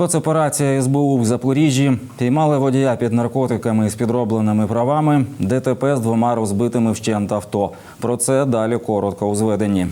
Спецоперація СБУ в Запоріжжі піймали водія під наркотиками з підробленими правами. ДТП з двома розбитими вщент авто. Про це далі коротко у зведенні.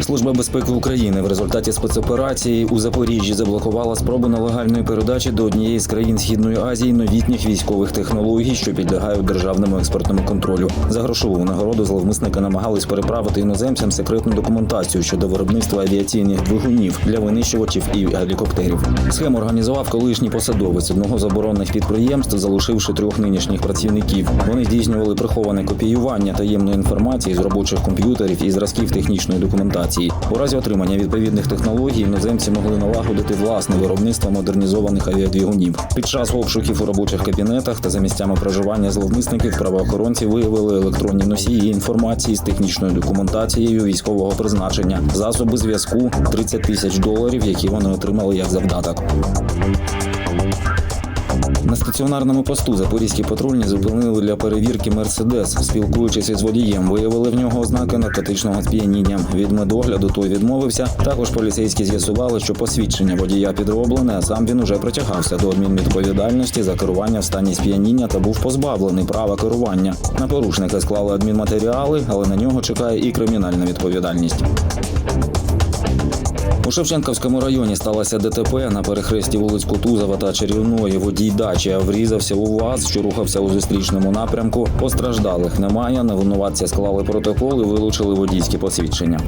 Служба безпеки України в результаті спецоперації у Запоріжжі заблокувала спробу нелегальної передачі до однієї з країн Східної Азії новітніх військових технологій, що підлягають державному експортному контролю. За грошову нагороду зловмисники намагались переправити іноземцям секретну документацію щодо виробництва авіаційних двигунів для винищувачів і гелікоптерів. Схему організував колишній посадовець одного з оборонних підприємств, залишивши трьох нинішніх працівників. Вони здійснювали приховане копіювання таємної інформації з робочих комп'ютерів і зразків технічної документації. У разі отримання відповідних технологій іноземці могли налагодити власне виробництво модернізованих авіадвігунів. Під час обшуків у робочих кабінетах та за місцями проживання зловмисників правоохоронці виявили електронні носії інформації з технічною документацією військового призначення, засоби зв'язку, 30 тисяч доларів, які вони отримали як завдаток. На стаціонарному посту запорізькі патрульні зупинили для перевірки мерседес. Спілкуючись із водієм, виявили в нього ознаки наркотичного сп'яніння. Від медогляду той відмовився. Також поліцейські з'ясували, що посвідчення водія підроблене, а сам він уже притягався до адмінвідповідальності за керування в стані сп'яніння та був позбавлений права керування. На порушника склали адмінматеріали, але на нього чекає і кримінальна відповідальність. У Шевченківському районі сталося ДТП на перехресті вулиць Кутузова та Чарівної. Водій дачі врізався у ВАЗ, що рухався у зустрічному напрямку. Постраждалих немає. На винуватця склали протокол і вилучили водійські посвідчення.